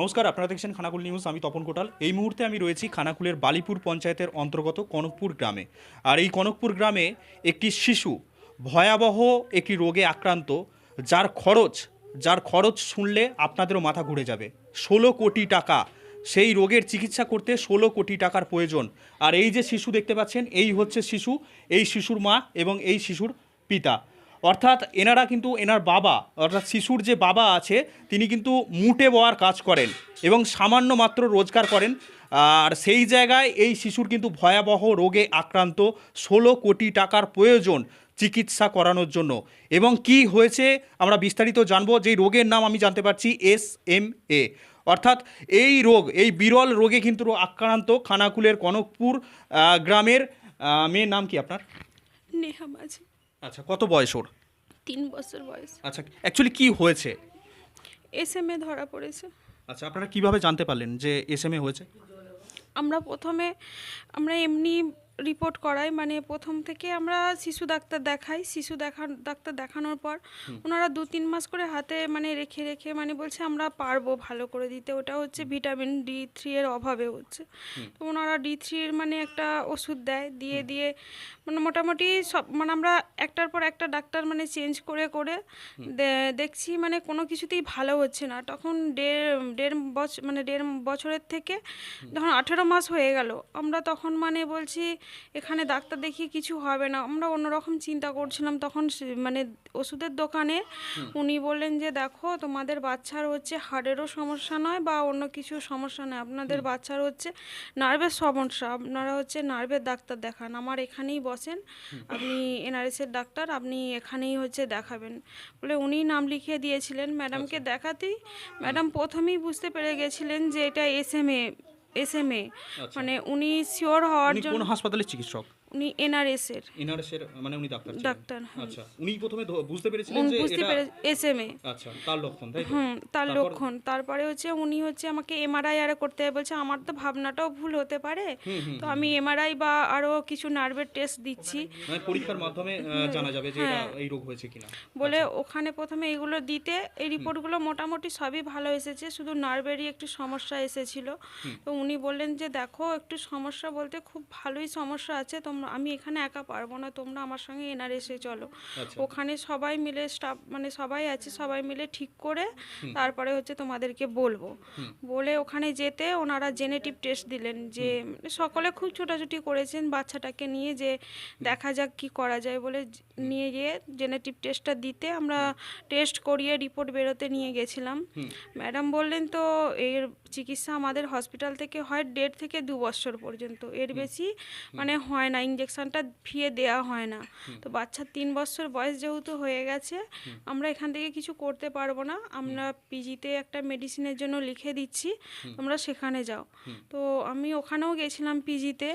নমস্কার, আপনারা দেখছেন খানাকুল নিউজ, আমি তপন কোটাল। এই মুহূর্তে আমি রয়েছি খানাকুলের বালিপুর পঞ্চায়েতের অন্তর্গত কনকপুর গ্রামে। আর এই কনকপুর গ্রামে একটি শিশু ভয়াবহ একটি রোগে আক্রান্ত, যার খরচ যার খরচ শুনলে আপনাদেরও মাথা ঘুরে যাবে। ষোলো কোটি টাকা, সেই রোগের চিকিৎসা করতে ষোলো কোটি টাকার প্রয়োজন। আর এই যে শিশু দেখতে পাচ্ছেন, এই হচ্ছে শিশু, এই শিশুর মা এবং এই শিশুর পিতা। অর্থাৎ এনারা কিন্তু এনার বাবা অর্থাৎ শিশুর যে বাবা আছে তিনি কিন্তু মুটে বওয়ার কাজ করেন এবং সামান্য মাত্র রোজগার করেন। আর সেই জায়গায় এই শিশুর কিন্তু ভয়াবহ রোগে আক্রান্ত ষোলো কোটি টাকার প্রয়োজন চিকিৎসা করানোর জন্য। এবং কি হয়েছে আমরা বিস্তারিত জানব। যেই রোগের নাম আমি জানতে পারছি এস এম এ। অর্থাৎ এই রোগ এই বিরল রোগে কিন্তু আক্রান্ত খানাকুলের কনকপুর গ্রামের মেয়ের নাম কি আপনার? নেহা মাঝি। আচ্ছা কত বয়স ওর? তিন বছর বয়স। আচ্ছা অ্যাকচুয়ালি কি হয়েছে? এস এম এ ধরা পড়েছে। আচ্ছা আপনারা কীভাবে জানতে পারলেন যে এস এম এ হয়েছে? আমরা প্রথমে আমরা এমনি রিপোর্ট করাই মানে প্রথম থেকে আমরা শিশু ডাক্তার দেখাই। শিশু দেখা ডাক্তার দেখানোর পর ওনারা দু তিন মাস করে হাতে মানে রেখে রেখে মানে বলছে আমরা পারব ভালো করে দিতে। ওটা হচ্ছে ভিটামিন ডি থ্রি এর অভাবে হচ্ছে। তো ওনারা ডি থ্রির মানে একটা ওষুধ দেয় দিয়ে দিয়ে মানে মোটামুটি সব মানে আমরা একটার পর একটা ডাক্তার মানে চেঞ্জ করে করে দেখছি মানে কোনো কিছুতেই ভালো হচ্ছে না। তখন দেড় দেড় বছর মানে দেড় বছরের থেকে যখন আঠেরো মাস হয়ে গেল। আমরা তখন মানে বলছি এখানে ডাক্তার দেখিয়ে কিছু হবে না। আমরা অন্যরকম চিন্তা করছিলাম। তখন মানে ওষুধের দোকানে উনি বললেন যে দেখো তোমাদের বাচ্চার হচ্ছে হার্টেরও সমস্যা নয় বা অন্য কিছু সমস্যা নয়। আপনাদের বাচ্চার হচ্ছে নার্ভের সমস্যা। আপনারা হচ্ছে নার্ভের ডাক্তার দেখান। আমার এখানেই বসেন আপনি এনআরএসের ডাক্তার আপনি এখানেই হচ্ছে দেখাবেন। বলে উনি নাম লিখিয়ে দিয়েছিলেন ম্যাডামকে দেখাতেই ম্যাডাম প্রথমেই বুঝতে পেরে গেছিলেন যে এটা S M A S M A মানে উনি শিওর হওয়ার জন্য কোন হাসপাতালের চিকিৎসক? উনি এনআরএস এর ইনারেসের মানে উনি ডাক্তার ছিলেন? ডাক্তার, হ্যাঁ। আচ্ছা উনি প্রথমে বুঝতে পেরেছিলেন যে বুঝতে পেরে এস এম এ আচ্ছা তার লক্ষণ তাই তো? হুম তার লক্ষণ। তারপরে হচ্ছে উনি হচ্ছে আমাকে এমআরআই আর করতে বলছে আমার তো ভাবনাটাও ভুল হতে পারে। তো আমি এমআরআই বা আরও কিছু নার্ভের টেস্ট দিচ্ছি। মানে পরীক্ষার মাধ্যমে জানা যাবে যে এই রোগ হয়েছে কিনা। বলে ওখানে প্রথমে এগুলো দিতে এই রিপোর্টগুলো মোটামুটি সবই ভালো এসেছে শুধু নার্ভেরই একটু সমস্যা এসেছিল। তো উনি বললেন যে দেখো একটু সমস্যা বলতে খুব ভালোই সমস্যা আছে তোমরা আমি এখানে একা পারব না তোমরা আমার সঙ্গে এনআরএসে চলো। আচ্ছা। ওখানে সবাই মিলে স্টাফ মানে সবাই আছে সবাই মিলে ঠিক করে তারপরে হচ্ছে তোমাদেরকে বলব। বলে ওখানে যেতে ওনারা জেনেটিভ টেস্ট দিলেন যে মানে সকলে খুব ছোটাছুটি করেছেন বাচ্চাটাকে নিয়ে যে দেখা যাক কি করা যায় বলে নিয়ে গিয়ে জেনেটিভ টেস্টটা দিতে আমরা টেস্ট করিয়ে রিপোর্ট বেরোতে নিয়ে গেছিলাম। ম্যাডাম বললেন তো এর চিকিৎসা আমাদের হসপিটাল থেকে হয় দেড় থেকে দু বছর পর্যন্ত। এর বেশি মানে হয় না ইঞ্জেকশনটা ফিয়ে দেওয়া হয় না। তো বাচ্চার তিন বছর বয়স যেহেতু হয়ে গেছে আমরা এখান থেকে কিছু করতে পারব না। আমরা পিজিতে একটা মেডিসিনের জন্য লিখে দিচ্ছি তোমরা সেখানে যাও। তো আমি ওখানেও গেছিলাম পিজিতে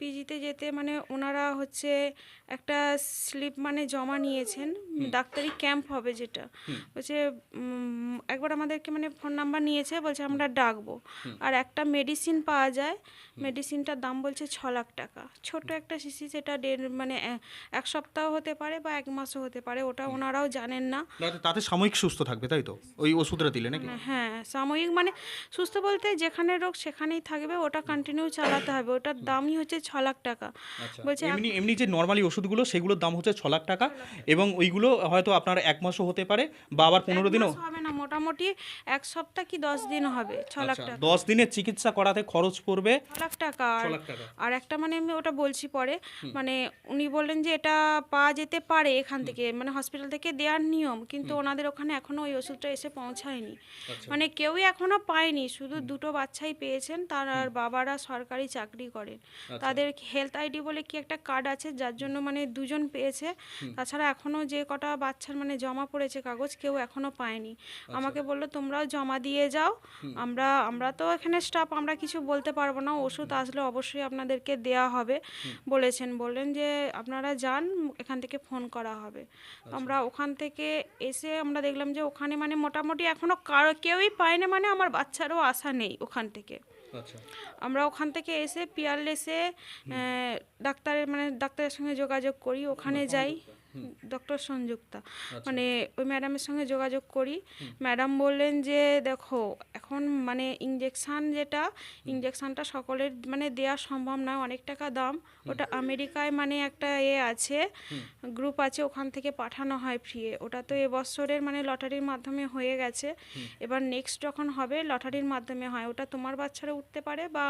পিজিতে যেতে মানে ওনারা হচ্ছে একটা স্লিপ মানে জমা নিয়েছেন ডাক্তারি ক্যাম্প হবে যেটা। বলছে একবার আমাদেরকে মানে ফোন নাম্বার নিয়েছে বলছে আমরা ডাকবো। আর একটা মেডিসিন পাওয়া যায় মেডিসিনটার দাম বলছে ছ লাখ টাকা। ছোট একটা শিশি সেটা দেড় মানে এক সপ্তাহ হতে পারে বা এক মাসও হতে পারে ওটা ওনারাও জানেন না। তাতে- তাতে সাময়িক সুস্থ থাকবে তাই তো? ওই ওষুধটা দিলে নাকি? হ্যাঁ সাময়িক মানে সুস্থ বলতে যেখানে রোগ সেখানেই থাকবে ওটা কন্টিনিউ চালাতে হবে ওটার দামই হচ্ছে ছ লাখ টাকা। আচ্ছা বলছে এমনি এমনি যে নর্মালি ওষুধগুলো সেগুলোর দাম হচ্ছে ছ লাখ টাকা এবং ওইগুলো হয়তো আপনার এক মাসও হতে পারে বা আবার পনেরো দিনও। হবে না মোটামুটি এক সপ্তাহ কি দশ দিন হবে ছ লাখ আচ্ছা টাকা। দশ দিনের চিকিৎসা করাতে খরচ পড়বে ছ লাখ টাকা আর- লাখ টাকা। আর একটা মানে আমি ওটা বলছি পরে মানে উনি বললেন যে এটা পাওয়া যেতে পারে এখান থেকে মানে হসপিটাল থেকে দেওয়ার নিয়ম কিন্তু ওনাদের ওখানে এখনও ওই ওষুধটা এসে পৌঁছায়নি। আচ্ছা। মানে কেউই এখনও পায়নি শুধু দুটো বাচ্চাই পেয়েছেন তার আর বাবারা সরকারি চাকরি করেন। আচ্ছা। তাদের হেলথ আইডি বলে কি একটা কার্ড আছে যার জন্য মানে দুজন পেয়েছে। তাছাড়া এখনও যে কটা বাচ্চার মানে জমা পড়েছে কাগজ কেউ এখনও পায়নি। আচ্ছা। আমাকে বলল তোমরাও জমা দিয়ে যাও। আমরা আমরা তো এখানে স্টাফ আমরা কিছু বলতে পারব না। ওষুধ আসলে অবশ্যই আপনাদেরকে দেয়া হবে। বলেছেন বললেন যে আপনারা যান এখান থেকে ফোন করা হবে। তো আমরা ওখান থেকে এসে আমরা দেখলাম যে ওখানে মানে মোটামুটি এখনও কারও কেউই পায়নি মানে আমার বাচ্চারও আশা নেই ওখান থেকে। আচ্ছা। আমরা ওখান থেকে এসে পিয়ারলেসে ডাক্তারের মানে ডাক্তারের সঙ্গে যোগাযোগ করি ওখানে যাই। ডক্টর সংযুক্তা। মানে ওই ম্যাডামের সঙ্গে যোগাযোগ করি। ম্যাডাম বললেন যে দেখো এখন মানে ইঞ্জেকশান যেটা ইঞ্জেকশানটা সকলের মানে দেওয়া সম্ভব নয়। অনেক টাকা দাম। ওটা আমেরিকায় মানে একটা এ আছে গ্রুপ আছে ওখান থেকে পাঠানো হয় ফ্রি ওটা তো এবছরের মানে লটারির মাধ্যমে হয়ে গেছে। এবার নেক্সট যখন হবে লটারির মাধ্যমে হয়। ওটা তোমার বাচ্চারও উঠতে পারে বা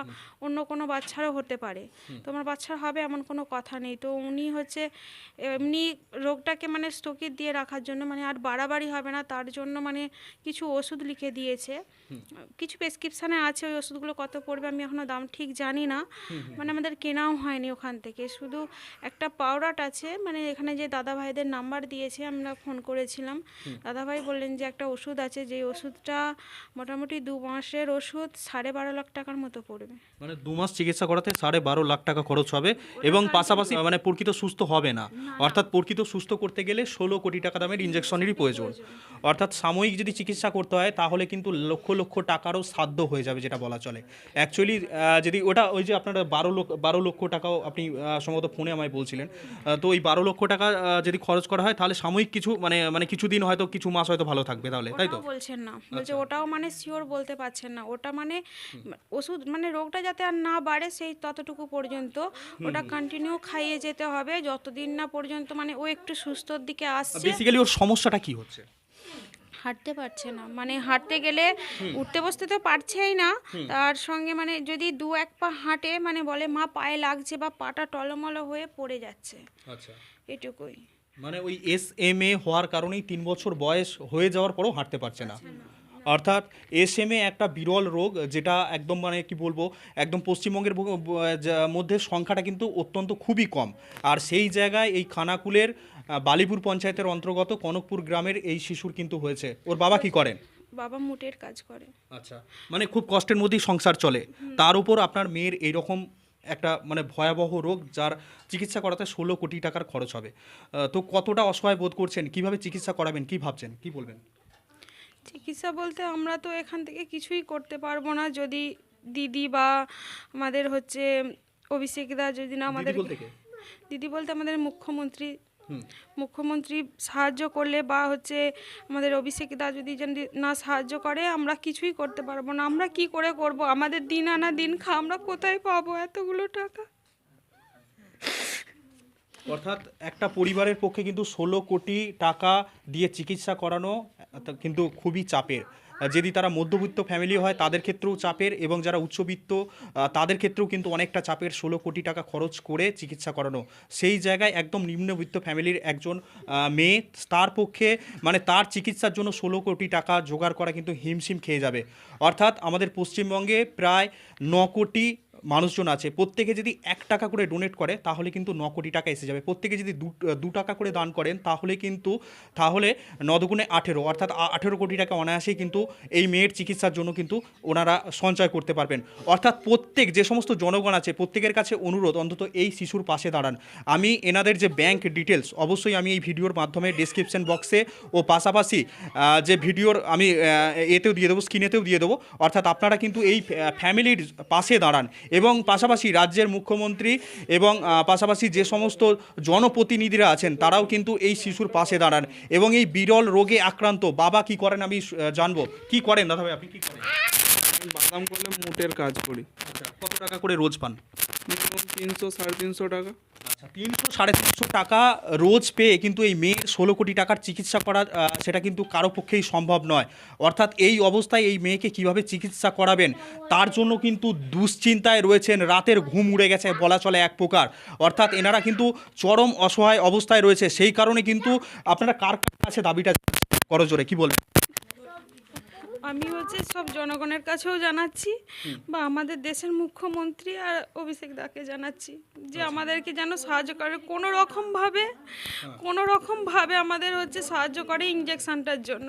অন্য কোনো বাচ্চারও হতে পারে। তোমার বাচ্চার হবে এমন কোনো কথা নেই। তো উনি হচ্ছে এমনি রোগটাকে মানে স্থগিত দিয়ে রাখার জন্য মানে আর বাড়াবাড়ি হবে না তার জন্য মানে কিছু ওষুধ লিখে দিয়েছে। কিছু প্রেসক্রিপশানে আছে ওই ওষুধগুলো কত পড়বে আমি এখনও দাম ঠিক জানি না। মানে আমাদের কেনাও হয়নি ওখান থেকে। শুধু একটা পাউডার আছে মানে এখানে যে দাদা ভাইদের নাম্বার দিয়েছে আমরা ফোন করেছিলাম। দাদা ভাই বললেন যে একটা ওষুধ আছে যে ওষুধটা মোটামুটি দু মাসের ওষুধ সাড়ে বারো লাখ টাকার মতো পড়বে। মানে দু মাস চিকিৎসা করাতে সাড়ে বারো লাখ টাকা খরচ হবে এবং পাশাপাশি মানে প্রকৃত সুস্থ হবে না। অর্থাৎ প্রকৃত সুস্থ করতে গেলে ষোলো কোটি টাকা দামের ইঞ্জেকশনেরই প্রয়োজন। অর্থাৎ সাময়িক যদি চিকিৎসা করতে হয় তাহলে কিন্তু লক্ষ লক্ষ টাকারও সাধ্য হয়ে যাবে যেটা বলা চলে। অ্যাকচুয়ালি যদি ওটা ওই যে আপনারা বারো লক্ষ বারো লক্ষ টাকাও আপনি সম্ভবত ফোনে আমায় বলছিলেন। তো ওই বারো লক্ষ টাকা যদি খরচ করা হয় তাহলে সাময়িক কিছু মানে মানে কিছুদিন হয়তো কিছু মাস হয়তো ভালো থাকবে তাহলে তাই তো? বলছেন না। বলছে ওটাও মানে শিওর বলতে পারছেন না। ওটা মানে ওষুধ মানে রোগটা যাতে আর না বাড়ে সেই ততটুকু পর্যন্ত ওটা কন্টিনিউ খাইয়ে যেতে হবে। যতদিন না পর্যন্ত মানে ও একটু সুস্থর দিকে আসছে। বেসিক্যালি ওর সমস্যাটা কি হচ্ছে? হাঁটতে পারছে না। মানে হাঁটতে গেলে উঠতে বসতে তো পারছেই না। তার সঙ্গে মানে যদি দু এক পা হাঁটে মানে বলে মা পায়ে লাগছে বা পাটা টলমলো হয়ে পড়ে যাচ্ছে। আচ্ছা। এটুকুই। মানে ওই এস এম এ হওয়ার কারণেই তিন বছর বয়স হয়ে যাওয়ার পরও হাঁটতে পারছে না। অর্থাৎ এস এম এ একটা বিরল রোগ যেটা একদম মানে কি বলব একদম পশ্চিমবঙ্গের মধ্যে সংখ্যাটা কিন্তু অত্যন্ত খুবই কম। আর সেই জায়গায় এই খানাকুলের বালিপুর পঞ্চায়েতের অন্তর্গত কনকপুর গ্রামের এই শিশুর কিন্তু হয়েছে। ওর বাবা কি করেন? বাবা মুটের কাজ করে। আচ্ছা মানে খুব কষ্টের মধ্যেই সংসার চলে। তার উপর আপনার মেয়ের এইরকম একটা মানে ভয়াবহ রোগ যার চিকিৎসা করাতে ষোলো কোটি টাকার খরচ হবে। তো কতটা অসহায় বোধ করছেন? কীভাবে চিকিৎসা করাবেন? কি ভাবছেন? কি বলবেন? চিকিৎসা বলতে আমরা তো এখান থেকে কিছুই করতে পারব না। যদি দিদি বা আমাদের হচ্ছে অভিষেকদা যদি না আমাদের দিদি বলতে আমাদের মুখ্যমন্ত্রী। মুখ্যমন্ত্রী সাহায্য করলে বা হচ্ছে আমাদের অভিষেকদা যদি যদি না সাহায্য করে আমরা কিছুই করতে পারব না। আমরা কি করে করব? আমাদের দিন আনা দিন খা আমরা কোথায় পাবো এতগুলো টাকা? অর্থাৎ একটা পরিবারের পক্ষে কিন্তু ষোলো কোটি টাকা দিয়ে চিকিৎসা করানো কিন্তু খুবই চাপের। যদি তারা মধ্যবিত্ত ফ্যামিলি হয়, তাদের ক্ষেত্রেও চাপের এবং যারা উচ্চবিত্ত তাদের ক্ষেত্রেও কিন্তু অনেকটা চাপের ষোলো কোটি টাকা খরচ করে চিকিৎসা করানো। সেই জায়গায় একদম নিম্নবিত্ত ফ্যামিলির একজন মেয়ে, তার পক্ষে মানে তার চিকিৎসার জন্য ষোলো কোটি টাকা জোগাড় করা কিন্তু হিমশিম খেয়ে যাবে। অর্থাৎ আমাদের পশ্চিমবঙ্গে প্রায় ন কোটি মানুষজন আছে, প্রত্যেকে যদি এক টাকা করে ডোনেট করে, তাহলে কিন্তু ন কোটি টাকা এসে যাবে। প্রত্যেকে যদি দু টাকা করে দান করেন, তাহলে কিন্তু, তাহলে নদগুণে আঠেরো, অর্থাৎ আঠেরো কোটি টাকা অনায়াসেই কিন্তু এই মেয়ের চিকিৎসার জন্য কিন্তু ওনারা সঞ্চয় করতে পারবেন। অর্থাৎ প্রত্যেক, যে সমস্ত জনগণ আছে, প্রত্যেকের কাছে অনুরোধ, অন্তত এই শিশুর পাশে দাঁড়ান। আমি এনাদের যে ব্যাংক ডিটেলস অবশ্যই আমি এই ভিডিওর মাধ্যমে ডিসক্রিপশন বক্সে ও পাশাপাশি যে ভিডিওর আমি এতেও দিয়ে দেবো স্ক্রিনেতেও দিয়ে দেবো। অর্থাৎ আপনারা কিন্তু এই ফ্যামিলির পাশে দাঁড়ান। এবং পাশাপাশি রাজ্যের মুখ্যমন্ত্রী এবং পাশাপাশি যে সমস্ত জনপ্রতিনিধিরা আছেন, তারাও কিন্তু এই শিশুর পাশে দাঁড়ান এবং এই বিরল রোগে আক্রান্ত। বাবা কি করেন আমি জানব। কি করেন দাদা ভাই আপনি কি করেন? বাদাম করলে মুটের কাজ করি। আচ্ছা কত টাকা করে রোজ পান? মিনিমাম তিনশো সাড়ে তিনশো টাকা। আচ্ছা তিনশো সাড়ে তিনশো টাকা রোজ পেয়ে কিন্তু এই মেয়ের ষোলো কোটি টাকার চিকিৎসা করা সেটা কিন্তু কারও পক্ষেই সম্ভব নয়। অর্থাৎ এই অবস্থায় এই মেয়েকে কীভাবে চিকিৎসা করাবেন তার জন্য কিন্তু দুশ্চিন্তায় রয়েছেন রাতের ঘুম উড়ে গেছে বলা চলে এক প্রকার। অর্থাৎ এনারা কিন্তু চরম অসহায় অবস্থায় রয়েছে সেই কারণে কিন্তু আপনারা কার কাছে দাবিটা করজোরে কি বলবেন? আমি হচ্ছে সব জনগণের কাছেও জানাচ্ছি বা আমাদের দেশের মুখ্যমন্ত্রী আর অভিষেক দাকে জানাচ্ছি যে আমাদেরকে যেন সাহায্য করে। কোনো রকমভাবে কোনো রকমভাবে আমাদের হচ্ছে সাহায্য করে ইঞ্জেকশানটার জন্য।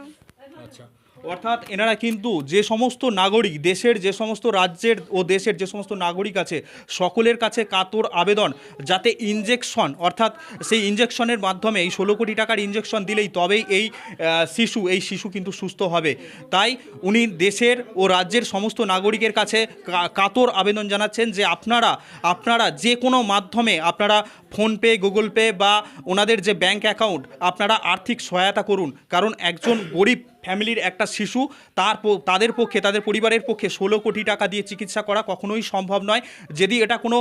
আচ্ছা। অর্থাৎ এনারা কিন্তু যে সমস্ত নাগরিক, দেশের যে সমস্ত রাজ্যের ও দেশের যে সমস্ত নাগরিক আছে, সকলের কাছে কাতর আবেদন যাতে ইনজেকশন অর্থাৎ সেই ইনজেকশনের মাধ্যমে এই ষোলো কোটি টাকার ইনজেকশন দিলেই তবেই এই শিশু এই শিশু কিন্তু সুস্থ হবে। তাই উনি দেশের ও রাজ্যের সমস্ত নাগরিকের কাছে কাতর আবেদন জানাচ্ছেন যে আপনারা আপনারা যে কোনো মাধ্যমে আপনারা ফোনপে, গুগল পে বা ওনাদের যে ব্যাংক অ্যাকাউন্ট, আপনারা আর্থিক সহায়তা করুন। কারণ একজন গরিব ফ্যামিলির একটা শিশু, তার তাদের পক্ষে, তাদের পরিবারের পক্ষে ষোলো কোটি টাকা দিয়ে চিকিৎসা করা কখনোই সম্ভব নয়। যদি এটা কোনো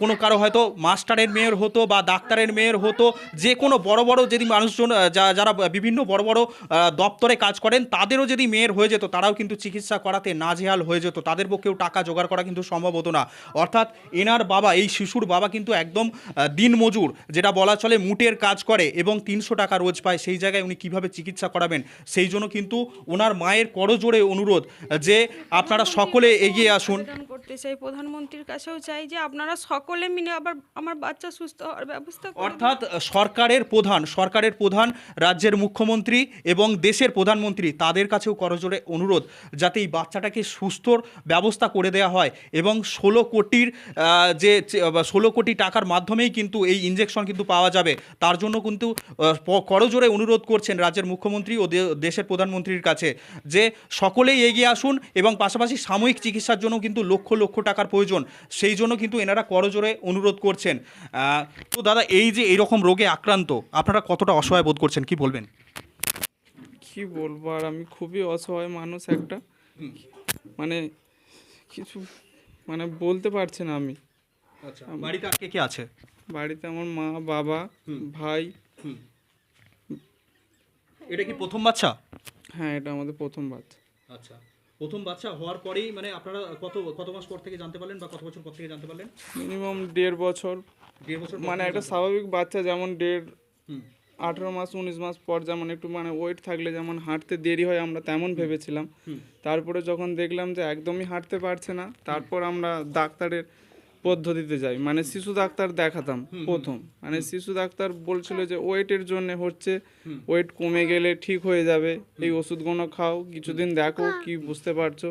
কোনো কারও হয়তো মাস্টারের মেয়ের হতো বা ডাক্তারের মেয়ের হতো, যে কোনো বড় বড় যদি মানুষজন যারা বিভিন্ন বড় বড় দপ্তরে কাজ করেন, তাদেরও যদি মেয়ের হয়ে যেত, তারাও কিন্তু চিকিৎসা করাতে নাজেহাল হয়ে যেত। তাদের পক্ষেও টাকা জোগাড় করা কিন্তু সম্ভব হতো না। অর্থাৎ এনার বাবা, এই শিশুর বাবা কিন্তু একদম দিনমজুর, যেটা বলা চলে মুটের কাজ করে এবং তিনশো টাকা রোজ পায়। সেই জায়গায় উনি কীভাবে চিকিৎসা করাবেন সেই জন্য কিন্তু ওনার মায়ের করজোড়ে অনুরোধ যে আপনারা সকলে এগিয়ে আসুন। করতে চাই প্রধানমন্ত্রীর কাছেও চাই যে আপনারা সকলে মিলে আবার আমার বাচ্চা সুস্থ হওয়ার ব্যবস্থা অর্থাৎ সরকারের প্রধান সরকারের প্রধান রাজ্যের মুখ্যমন্ত্রী এবং দেশের প্রধানমন্ত্রী তাদের কাছেও করজোড়ে অনুরোধ যাতে এই বাচ্চাটাকে সুস্থর ব্যবস্থা করে দেওয়া হয় এবং ষোলো কোটির যে ষোলো কোটি টাকার মাধ্যমেই কিন্তু এই ইঞ্জেকশন কিন্তু পাওয়া যাবে। তার জন্য কিন্তু করজোড়ে অনুরোধ করছেন রাজ্যের মুখ্যমন্ত্রী ও দে- দেশের প্রধানমন্ত্রীর কাছে যে সকলেই এগিয়ে আসুন এবং পাশাপাশি সাময়িক চিকিৎসার জন্য কিন্তু লক্ষ লক্ষ টাকার প্রয়োজন সেই জন্য কিন্তু এনারা করজোড়ে অনুরোধ করছেন। তো দাদা এই যে এইরকম রোগে আক্রান্ত আপনারা কতটা অসহায় বোধ করছেন? কি বলবেন? কি বলব আর আমি খুবই অসহায় মানুষ একটা। মানে কিছু মানে বলতে পারছি না আমি। আচ্ছা বাড়িতে আর কে কে আছে? বাড়িতে আমার মা বাবা ভাই এটা কি প্রথম বাচ্চা? হ্যাঁ এটা আমাদের প্রথম বাচ্চা। আচ্ছা। প্রথম বাচ্চা হওয়ার পরেই মানে আপনারা কত কত মাস পর থেকে জানতে পারলেন বা কত বছর পর থেকে জানতে পারলেন? মিনিমাম দেড় বছর। দেড় বছর মানে একটা স্বাভাবিক বাচ্চা যেমন দেড়। আঠেরো মাস উনিশ মাস পর যেমন একটু মানে ওয়েট থাকলে যেমন হাঁটতে দেরি হয় আমরা তেমন ভেবেছিলাম। তারপরে যখন দেখলাম যে একদমই হাঁটতে পারছে না তারপর আমরা ডাক্তারের পদ্ধতিতে যাই। মানে শিশু ডাক্তার দেখাতাম প্রথম। মানে শিশু ডাক্তার বলছিল যে ওয়েটের জন্য হচ্ছে ওয়েট কমে গেলে ঠিক হয়ে যাবে। এই ওষুধগুলো খাও কিছুদিন দেখো কি বুঝতে পারছ।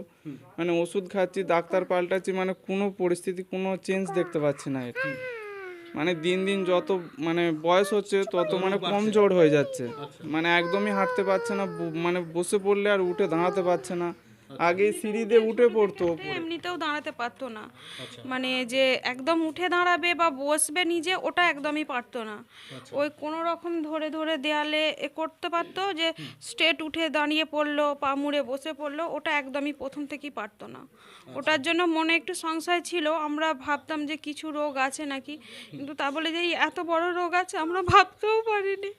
মানে ওষুধ খাচ্ছি ডাক্তার পাল্টাচ্ছি মানে কোনো পরিস্থিতি কোনো চেঞ্জ দেখতে পাচ্ছি না এটা মানে দিন দিন যত মানে বয়স হচ্ছে তত মানে কমজোর হয়ে যাচ্ছে। মানে একদমই হাঁটতে পারছে না মানে বসে পড়লে আর উঠে দাঁড়াতে পারছে না। আগে সিঁড়ি দিয়ে উঠে পড়তো এমনিতেও দাঁড়াতে পারতো না। মানে যে একদম উঠে দাঁড়াবে বা বসবে নিজে ওটা একদমই পারতো না। ওই কোনো রকম ধরে ধরে দেয়ালে এ করতে পারতো যে স্টেট উঠে দাঁড়িয়ে পড়ল পা মুড়ে বসে পড়ল ওটা একদমই প্রথম থেকেই পারতো না। ওটার জন্য মনে একটু সংশয় ছিল আমরা ভাবতাম যে কিছু রোগ আছে নাকি? কিন্তু তা বলে যে এই এত বড় রোগ আছে আমরা ভাবতেও পারিনি।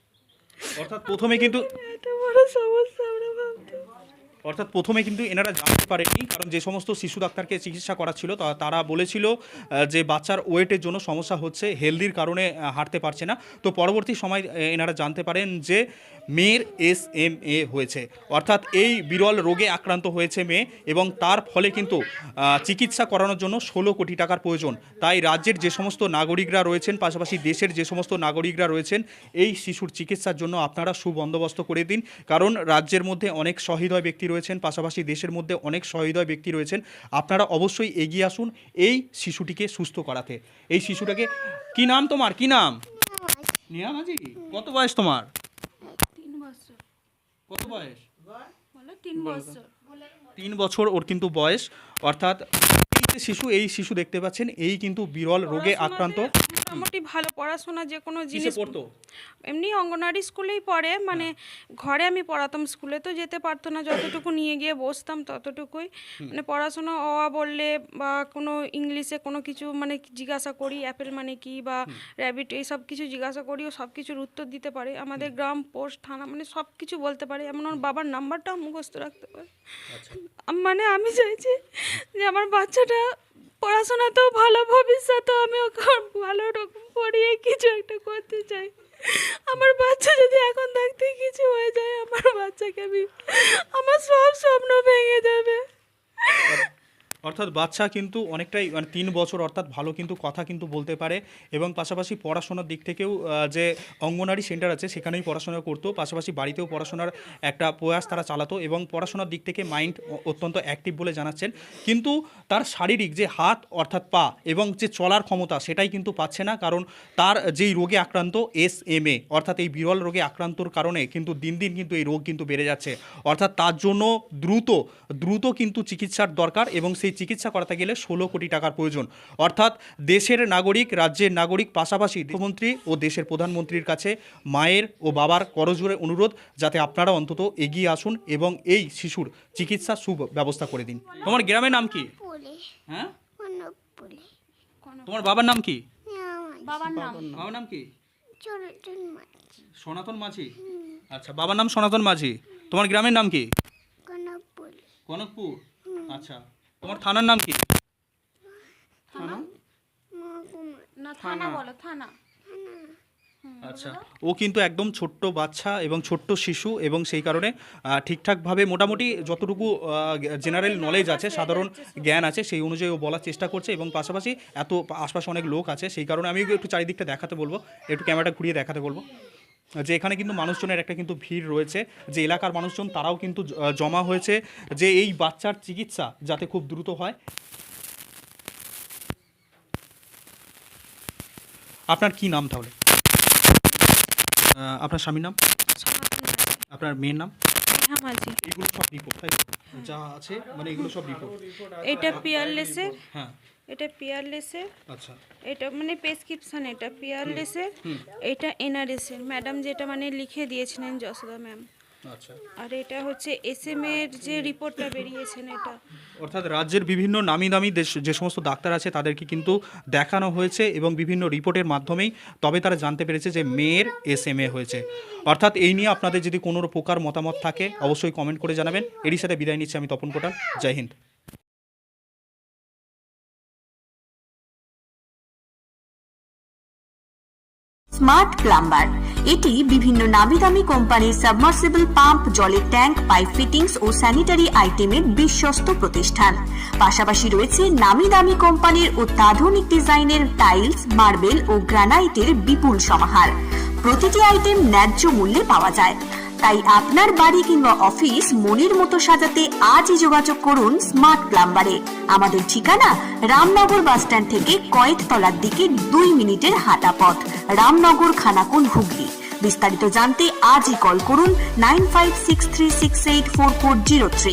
অর্থাৎ প্রথমে কিন্তু এত বড় সমস্যা আমরা ভাবতেও অর্থাৎ প্রথমে কিন্তু এনারা জানতে পারেনি কারণ যে সমস্ত শিশু ডাক্তারকে চিকিৎসা করা ছিল তারা বলেছিল যে বাচ্চার ওয়েটের জন্য সমস্যা হচ্ছে, হেলদির কারণে হাঁটতে পারছে না। তো পরবর্তী সময় এনারা জানতে পারেন যে মেয়ের এস এম এ হয়েছে। অর্থাৎ এই বিরল রোগে আক্রান্ত হয়েছে মেয়ে এবং তার ফলে কিন্তু চিকিৎসা করানোর জন্য ষোলো কোটি টাকার প্রয়োজন। তাই রাজ্যের যে সমস্ত নাগরিকরা রয়েছেন পাশাপাশি দেশের যে সমস্ত নাগরিকরা রয়েছেন এই শিশুর চিকিৎসার জন্য আপনারা সুবন্দোবস্ত করে দিন। কারণ রাজ্যের মধ্যে অনেক সহৃদয় ব্যক্তি রয়েছেন পাশাপাশি দেশের মধ্যে অনেক সহৃদয় ব্যক্তি রয়েছেন। আপনারা অবশ্যই এগিয়ে আসুন এই শিশুটিকে সুস্থ করাতে। এই শিশুটাকে কি নাম তোমার? কি নাম? নিয়া মাঝি কত বয়স তোমার? কত বয়স? বলো তিন বছর। তিন বছর ওর কিন্তু বয়স। অর্থাৎ এই যে শিশু এই শিশু দেখতে পাচ্ছেন এই কিন্তু বিরল রোগে আক্রান্ত। মোটামুটি ভালো পড়াশোনা যে কোনো জিনিস পড়তো? এমনি অঙ্গনারী স্কুলেই পড়ে মানে ঘরে আমি পড়াতাম স্কুলে তো যেতে পারতো না যতটুকু নিয়ে গিয়ে বসতাম ততটুকুই। মানে পড়াশোনা অওয়া বললে বা কোনো ইংলিশে কোনো কিছু মানে জিজ্ঞাসা করি অ্যাপেল মানে কি বা র্যাবিট এই সব কিছু জিজ্ঞাসা করি ও সব কিছুর উত্তর দিতে পারে। আমাদের গ্রাম পোস্ট থানা মানে সব কিছু বলতে পারে। এমন ওর বাবার নাম্বারটাও মুখস্থ রাখতে পারে। মানে আমি চাইছি যে আমার বাচ্চাটা তো ভালো ভবিষ্যতেও আমি ওকে ভালো রকম পড়িয়ে কিছু একটা করতে চাই। আমার বাচ্চা যদি এখন থাকতে কিছু হয়ে যায়, আমার বাচ্চাকে আমি, আমার সব স্বপ্ন ভেঙে যাবে। অর্থাৎ বাচ্চা কিন্তু অনেকটাই মানে তিন বছর অর্থাৎ ভালো কিন্তু কথা কিন্তু বলতে পারে এবং পাশাপাশি পড়াশোনার দিক থেকেও যে অঙ্গনারী সেন্টার আছে সেখানেই পড়াশোনা করতো, পাশাপাশি বাড়িতেও পড়াশোনার একটা প্রয়াস তারা চালাতো এবং পড়াশোনার দিক থেকে মাইন্ড অত্যন্ত অ্যাক্টিভ বলে জানাচ্ছেন। কিন্তু তার শারীরিক যে হাত অর্থাৎ পা এবং যে চলার ক্ষমতা সেটাই কিন্তু পাচ্ছে না কারণ তার যেই রোগে আক্রান্ত এস এম এ অর্থাৎ এই বিরল রোগে আক্রান্তর কারণে কিন্তু দিন দিন কিন্তু এই রোগ কিন্তু বেড়ে যাচ্ছে। অর্থাৎ তার জন্য দ্রুত দ্রুত কিন্তু চিকিৎসার দরকার এবং সেই চিকিৎসা করাতে গেলে ষোলো কোটি টাকার প্রয়োজন। অর্থাৎ দেশের নাগরিক রাজ্যের নাগরিক পাশাপাশি মুখ্যমন্ত্রী ও দেশের প্রধানমন্ত্রীর কাছে মায়ের ও বাবার করজোরে অনুরোধ যাতে আপনারা অন্তত এগিয়ে আসুন এবং এই শিশুর চিকিৎসা সুব্যবস্থা করে দিন। তোমার গ্রামের নাম কি? হ্যাঁ? তোমার বাবার নাম কি? বাবার নাম। কি? সনাতন মাঝি? আচ্ছা বাবার নাম সনাতন মাঝি। তোমার গ্রামের নাম কি? কনকপুর। আচ্ছা। তোমার থানার নাম কি? মহকুমা না থানা বলো থানা। আচ্ছা ও কিন্তু একদম ছোট্ট বাচ্চা এবং ছোট্ট শিশু এবং সেই কারণে ঠিকঠাকভাবে মোটামুটি যতটুকু জেনারেল নলেজ আছে সাধারণ জ্ঞান আছে সেই অনুযায়ী ও বলার চেষ্টা করছে এবং পাশাপাশি এত আশপাশে অনেক লোক আছে সেই কারণে আমি একটু চারিদিকটা দেখাতে বলব একটু ক্যামেরাটা ঘুরিয়ে দেখাতে বলব। যে এখানে কিন্তু মানুষজনের একটা কিন্তু ভিড় রয়েছে যে এলাকার মানুষজন তারাও কিন্তু জমা হয়েছে যে এই বাচ্চার চিকিৎসা যাতে খুব দ্রুত হয়। আপনার কি নাম তাহলে? আপনার স্বামীর নাম? আপনার মেয়ের নাম? মাঝি। এগুলো সব রিপোর্ট তাই যা আছে মানে এগুলো সব রিপোর্ট এটা পিয়ারলেসের হ্যাঁ। এটা পিয়ারলেসের আচ্ছা। এটা মানে প্রেসক্রিপশন এটা পিয়ারলেসের এটা এনআরএসের ম্যাডাম যেটা মানে লিখে দিয়েছিলেন যশোদা ম্যাম আর এটা হচ্ছে এস এম এর যে রিপোর্টটা বেরিয়েছেন এটা। অর্থাৎ রাজ্যের বিভিন্ন নামি দামি দেশ যে সমস্ত ডাক্তার আছে তাদেরকে কিন্তু দেখানো হয়েছে এবং বিভিন্ন রিপোর্টের মাধ্যমেই তবে তারা জানতে পেরেছে যে মেয়ের এস এম এ হয়েছে। অর্থাৎ এই নিয়ে আপনাদের যদি কোনো প্রকার মতামত থাকে অবশ্যই কমেন্ট করে জানাবেন। এরই সাথে বিদায় নিচ্ছি আমি তপন কোটাল জয় হিন্দ। স্মার্ট প্লাম্বার এটি বিভিন্ন নামি দামি কোম্পানির সাবমার্সিবল পাম্প, জলের ট্যাঙ্ক, পাইপ ফিটিংস ও স্যানিটারি আইটেমের বিশ্বস্ত প্রতিষ্ঠান। পাশাপাশি রয়েছে নামি দামি কোম্পানির অত্যাধুনিক ডিজাইনের টাইলস, মার্বেল ও গ্রানাইটের বিপুল সমাহার। প্রতিটি আইটেম ন্যায্য মূল্যে পাওয়া যায়। তাই আপনার বাড়ি কিংবা অফিস মনের মতো সাজাতে আজই যোগাযোগ করুন স্মার্ট প্লাম্বারে। আমাদের ঠিকানা রামনগর বাসস্ট্যান্ড থেকে কয়েকতলার দিকে দুই মিনিটের হাঁটা পথ রামনগর খানাকুল হুগলি। বিস্তারিত জানতে আজই কল করুন nine five six three six eight four four zero three